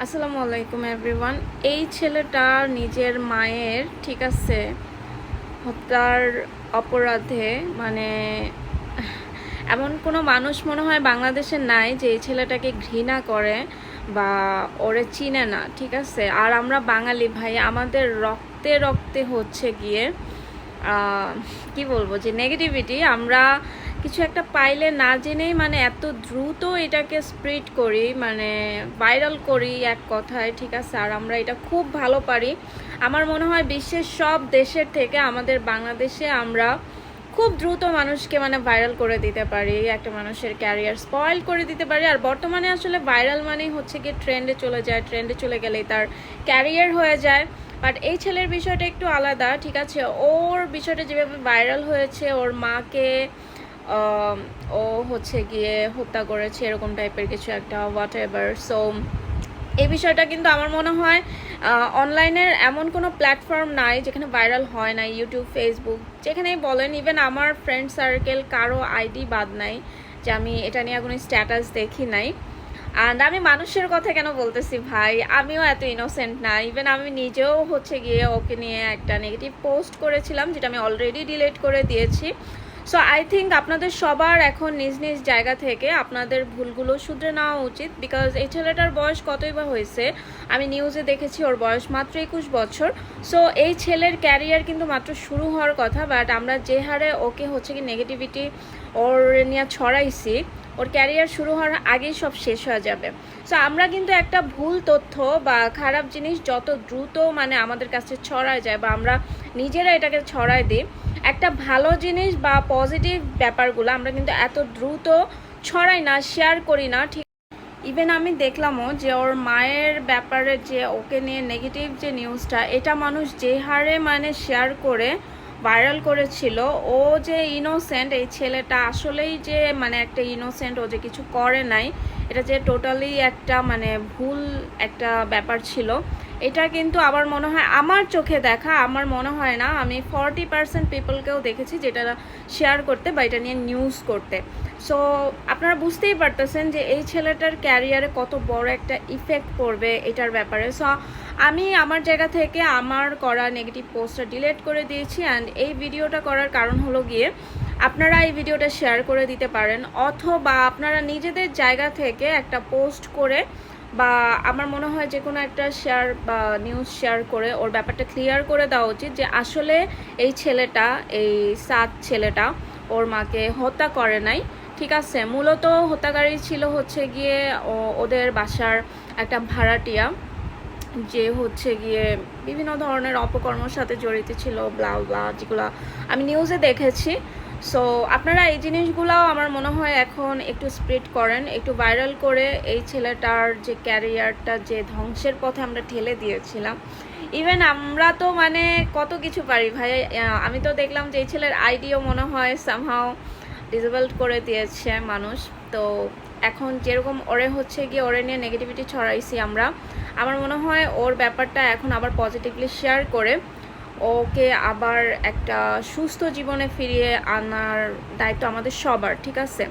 আসসালামু আলাইকুম এভরিওয়ান এই ছেলেটা নিজের মায়ের, ঠিক আছে, হত্যার অপরাধে মানে এমন কোনো মানুষ মনে হয় বাংলাদেশে নাই যে এই ছেলেটাকে ঘৃণা করে বা ওরে চিনে না, ঠিক আছে? আর আমরা বাঙালি ভাই, আমাদের রক্তে রক্তে হচ্ছে গিয়ে কি বলব যে নেগেটিভিটি আমরা কিছু একটা পাইলে না জেনেই মানে এত দ্রুত এটাকে স্প্রিড করি মানে ভাইরাল করি এক কথায়, ঠিক আছে? আর আমরা এটা খুব ভালো পারি। আমার মনে হয় বিশ্বের সব দেশের থেকে আমাদের বাংলাদেশে আমরা খুব দ্রুত মানুষকে মানে ভাইরাল করে দিতে পারি, একটা মানুষের ক্যারিয়ার স্পয়েল করে দিতে পারি। আর বর্তমানে আসলে ভাইরাল মানেই হচ্ছে কি ট্রেন্ডে চলে যায় ট্রেন্ডে চলে গেলেই তার ক্যারিয়ার হয়ে যায়। বাট এই ছেলের বিষয়টা একটু আলাদা, ঠিক আছে? ওর বিষয়টা যেভাবে ভাইরাল হয়েছে, ওর মাকে ও হচ্ছে গিয়ে হত্যা করেছে, এরকম টাইপের কিছু একটা হোয়াট এভার সো এই বিষয়টা কিন্তু আমার মনে হয় অনলাইনের এমন কোনো প্ল্যাটফর্ম নাই যেখানে ভাইরাল হয় না ইউটিউব ফেসবুক যেখানেই বলেন ইভেন আমার ফ্রেন্ড সার্কেল কারও আইডি বাদ নাই, যে আমি এটা নিয়ে কোনো স্ট্যাটাস দেখি নাই। অ্যান্ড আমি মানুষের কথা কেন বলতেছি ভাই? আমিও এত ইনোসেন্ট না। ইভেন আমি নিজেও হচ্ছে গিয়ে ওকে নিয়ে একটা নেগেটিভ পোস্ট করেছিলাম, যেটা আমি অলরেডি ডিলিট করে দিয়েছি। সো আই থিঙ্ক আপনাদের সবার এখন নিজ নিজ জায়গা থেকে আপনাদের ভুলগুলো শুধরে নেওয়া উচিত বিকজ এই ছেলেটার বয়স কতই বা হয়েছে, আমি নিউজে দেখেছি ওর বয়স মাত্র একুশ বছর। সো এই ছেলের ক্যারিয়ার কিন্তু মাত্র শুরু হওয়ার কথা বাট আমরা যে হারে ওকে হচ্ছে কি নেগেটিভিটি ওর নিয়ে ছড়াইছি, ওর ক্যারিয়ার শুরু হওয়ার আগেই সব শেষ হয়ে যাবে। সো আমরা কিন্তু একটা ভুল তথ্য বা খারাপ জিনিস যত দ্রুত মানে আমাদের কাছে ছড়ায় যায় বা আমরা নিজেরা এটাকে ছড়ায় দিই একটা ভালো জিনিস বা পজিটিভ ব্যাপারগুলো আমরা কিন্তু এত দ্রুত ছড়াই না শেয়ার করি না, ঠিক ইভেন আমি দেখলামও যে ওর মায়ের ব্যাপারে যে ওকে নিয়ে নেগেটিভ যে নিউজটা এটা মানুষ যে হারে মানে শেয়ার করে ভাইরাল করেছিল, ও যে ইনোসেন্ট এই ছেলেটা আসলেই যে মানে একটা ইনোসেন্ট ও যে কিছু করে নাই, এটা যে টোটালি একটা মানে ভুল একটা ব্যাপার ছিল। এটা কিন্তু আমার মনে হয় আমার চোখে দেখা, আমার মনে হয় না। আমি ফর্টি পার্সেন্ট পিপলকেও দেখেছি যেটা শেয়ার করতে বা এটা নিয়ে নিউজ করতে। সো আপনারা বুঝতেই পারতেছেন যে এই ছেলেটার ক্যারিয়ারে কত বড় একটা ইফেক্ট পড়বে এটার ব্যাপারে। সো আমি আমার জায়গা থেকে আমার করা নেগেটিভ পোস্টটা ডিলিট করে দিয়েছি অ্যান্ড এই ভিডিওটা করার কারণ হলো গিয়ে আপনারা এই ভিডিওটা শেয়ার করে দিতে পারেন অথবা আপনারা নিজেদের জায়গা থেকে একটা পোস্ট করে বা আমার মনে হয় যে কোনো একটা শেয়ার বা নিউজ শেয়ার করে ওর ব্যাপারটা ক্লিয়ার করে দেওয়া উচিত যে আসলে এই ছেলেটা, এই সাত ছেলেটা ওর মাকে হত্যা করে নাই। ঠিক আছে, মূলত হত্যাকারী ছিল হচ্ছে গিয়ে ওদের বাসার একটা ভাড়াটিয়া। যে হচ্ছে গিয়ে বিভিন্ন ধরনের অপকর্মর সাথে জড়িত ছিল ব্লা ব্লা যেগুলো আমি নিউজে দেখেছি। সো আপনারা এই জিনিসগুলাও আমার মনে হয় এখন একটু স্প্রেড করেন, একটু ভাইরাল করে এই ছেলেটার যে ক্যারিয়ারটা যে ধ্বংসের পথে আমরা ঠেলে দিয়েছিলাম। ইভেন আমরা তো মানে কত কিছু পারি ভাই আমি তো দেখলাম যে এই ছেলের আইডিও মনে হয় সামহাও ডিসেবল করে দিয়েছে মানুষ। তো এখন যেরকম ওরে হচ্ছে গিয়ে ওরে নিয়ে নেগেটিভিটি ছড়াইছি আমরা, আমার মনে হয় ওর ব্যাপারটা এখন আবার পজিটিভলি শেয়ার করে ওকে আবার একটা সুস্থ জীবনে ফিরিয়ে আনার দায়িত্ব আমাদের সবার, ঠিক আছে?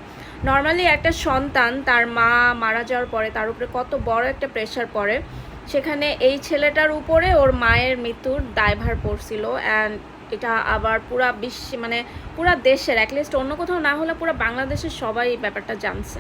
নর্মালি একটা সন্তান তার মা মারা যাওয়ার পরে তার উপরে কত বড় একটা প্রেশার পড়ে। সেখানে এই ছেলেটার উপরে ওর মায়ের মৃত্যুর দায়ভার পড়ছিল অ্যান্ড এটা আবার পুরা বিশ্ব মানে পুরা দেশের অ্যাটলিস্ট অন্য কোথাও না হলে পুরা বাংলাদেশের সবাই ব্যাপারটা জানছে।